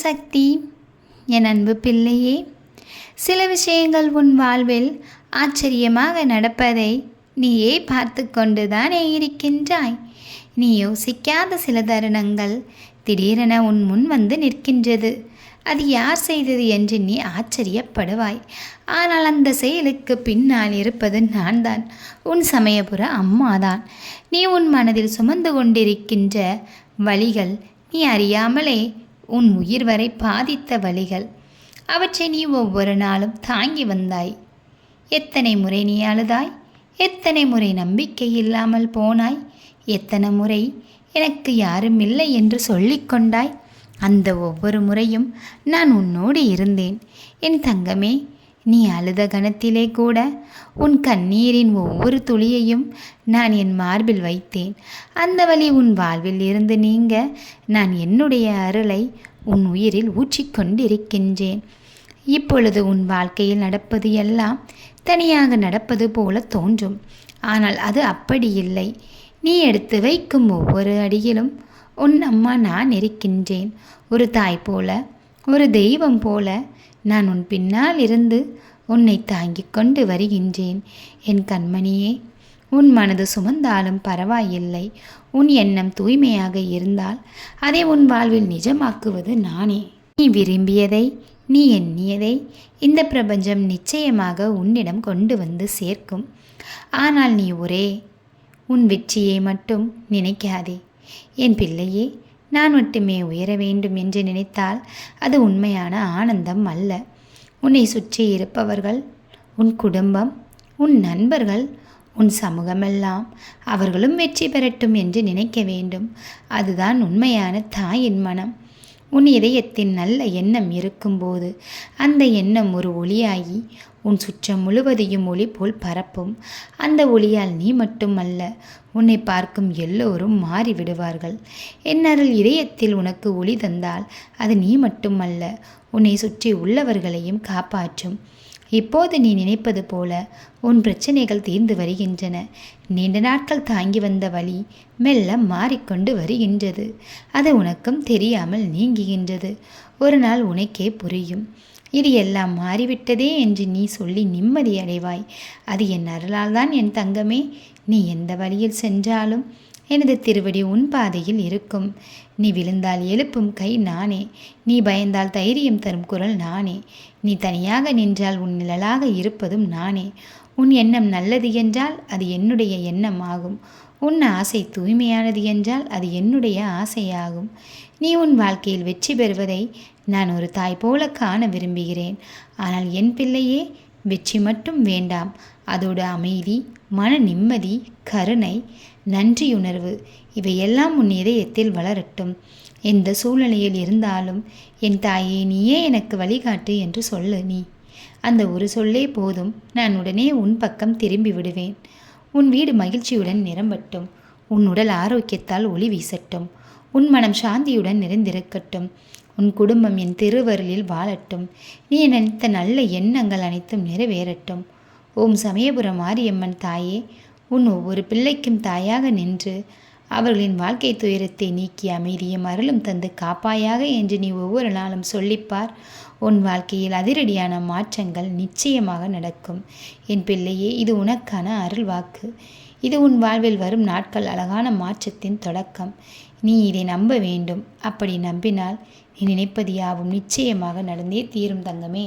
சக்தி என் அன்பு பிள்ளையே சில விஷயங்கள் உன் வாழ்வில் ஆச்சரியமாக நடப்பதை நீயே பார்த்து கொண்டுதானே இருக்கின்றாய். நீ யோசிக்காத சில தருணங்கள் திடீரென உன் முன் வந்து நிற்கின்றது. அது யார் செய்தது என்று நீ ஆச்சரியப்படுவாய். ஆனால் அந்த செயலுக்கு பின்னால் இருப்பது நான் தான் உன் சமயபுர அம்மாதான். நீ உன் மனதில் சுமந்து கொண்டிருக்கின்ற வழிகள் நீ அறியாமலே உன் உயிர் வரை பாதித்த வழிகள் அவற்றை நீ ஒவ்வொரு நாளும் தாங்கி வந்தாய். எத்தனை முறை நீ அழுதாய்? எத்தனை முறை நம்பிக்கை இல்லாமல் போனாய்? எத்தனை முறை எனக்கு யாரும் இல்லை என்று சொல்லிக்கொண்டாய் அந்த ஒவ்வொரு முறையும் நான் உன்னோடு இருந்தேன். என் தங்கமே நீ அழுத கணத்திலே கூட உன் கண்ணீரின் ஒவ்வொரு துளியையும் நான் என் மார்பில் வைத்தேன். அந்த வழி உன் வாழ்வில் இருந்து நீங்க நான் என்னுடைய அருளை உன் உயிரில் ஊற்றிக்கொண்டிருக்கின்றேன் இப்பொழுது உன் வாழ்க்கையில் நடப்பது எல்லாம் தனியாக நடப்பது போல தோன்றும். ஆனால் அது அப்படி இல்லை. நீ எடுத்து வைக்கும் ஒவ்வொரு அடியிலும் உன் அம்மா நான் இருக்கின்றேன். ஒரு தாய் போல ஒரு தெய்வம் போல நான் உன் பின்னால் இருந்து உன்னை தாங்கிக் கொண்டு வருகின்றேன். என் கண்மணியே உன் மனது சுமந்தாலும் பரவாயில்லை. உன் எண்ணம் தூய்மையாக இருந்தால் அதை உன் வாழ்வில் நிஜமாக்குவது நானே. நீ விரும்பியதை நீ எண்ணியதை இந்த பிரபஞ்சம் நிச்சயமாக உன்னிடம் கொண்டு வந்து சேர்க்கும். ஆனால் நீ ஒரே உன் வெற்றியை மட்டும் நினைக்காதே. என் பிள்ளையே நான் மட்டுமே உயர வேண்டும் என்று நினைத்தால் அது உண்மையான ஆனந்தம் அல்ல. உன்னை சுற்றி இருப்பவர்கள் உன் குடும்பம் உன் நண்பர்கள் உன் சமூகமெல்லாம் அவர்களும் வெற்றி பெறட்டும் என்று நினைக்க வேண்டும். அதுதான் உண்மையான தாயின் மனம். உன் இதயத்தின் நல்ல எண்ணம் இருக்கும்போது அந்த எண்ணம் ஒரு ஒளியாகி உன் சுற்றம் முழுவதையும் ஒளி போல் பரப்பும். அந்த ஒளியால் நீ மட்டுமல்ல உன்னை பார்க்கும் எல்லோரும் மாறிவிடுவார்கள். என்னருள் இதயத்தில் உனக்கு ஒளி தந்தால் அது நீ மட்டுமல்ல உன்னை சுற்றி உள்ளவர்களையும் காப்பாற்றும். இப்போது நீ நினைப்பது போல உன் பிரச்சனைகள் தீர்ந்து வருகின்றன. நீண்ட நாட்கள் தாங்கி வந்த வழி மெல்ல மாறிக்கொண்டு வருகின்றது. அது உனக்கும் தெரியாமல் நீங்குகின்றது. ஒரு நாள் உனக்கே புரியும். இது எல்லாம் மாறிவிட்டதே என்று நீ சொல்லி நிம்மதி அடைவாய். அது என் அருளால் தான் என் தங்கமே. நீ எந்த வழியில் சென்றாலும் எனது திருவடி உன் பாதையில் இருக்கும். நீ விழுந்தால் எழுப்பும் கை நானே. நீ பயந்தால் தைரியம் தரும் குரல் நானே. நீ தனியாக நின்றால் உன் நிழலாக இருப்பதும் நானே. உன் எண்ணம் நல்லது என்றால் அது என்னுடைய எண்ணம் ஆகும். உன் ஆசை தூய்மையானது என்றால் அது என்னுடைய ஆசையாகும். நீ உன் வாழ்க்கையில் வெற்றி பெறுவதை நான் ஒரு தாய் போல காண விரும்புகிறேன். ஆனால் என் பிள்ளையே வெற்றி மட்டும் வேண்டாம். அதோட அமைதி மன நிம்மதி கருணை நன்றியுணர்வு இவையெல்லாம் உன் இதயத்தில் வளரட்டும். எந்த சூழ்நிலையில் இருந்தாலும் என் தாயே நீயே எனக்கு வழிகாட்டு என்று சொல்லு நீ. அந்த ஒரு சொல்லே போதும். நான் உடனே உன் பக்கம் திரும்பி விடுவேன். உன் வீடு மகிழ்ச்சியுடன் நிரம்பட்டும். உன் உடல் ஆரோக்கியத்தால் ஒளி வீசட்டும். உன் மனம் சாந்தியுடன் நிறைந்திருக்கட்டும். உன் குடும்பம் என் திருவருளில் வாழட்டும். நீ நினைத்த நல்ல எண்ணங்கள் அனைத்தும் நிறைவேறட்டும். ஓம் சமயபுரம் மாரியம்மன் தாயே உன் ஒவ்வொரு பிள்ளைக்கும் தாயாக நின்று அவர்களின் வாழ்க்கை துயரத்தை நீக்கி அமைதியும் அருளும் தந்து காப்பாயாக என்று நீ ஒவ்வொரு நாளும் சொல்லிப்பார். உன் வாழ்க்கையில் அதிரடியான மாற்றங்கள் நிச்சயமாக நடக்கும். என் பிள்ளையே இது உனக்கான அருள் வாக்கு இது உன் வாழ்வில் வரும் நாட்கள் அழகான மாற்றத்தின் தொடக்கம். நீ இதை நம்ப வேண்டும். அப்படி நம்பினால் நீ நினைப்பது யாவும் நிச்சயமாக நடந்தே தீரும் தங்கமே.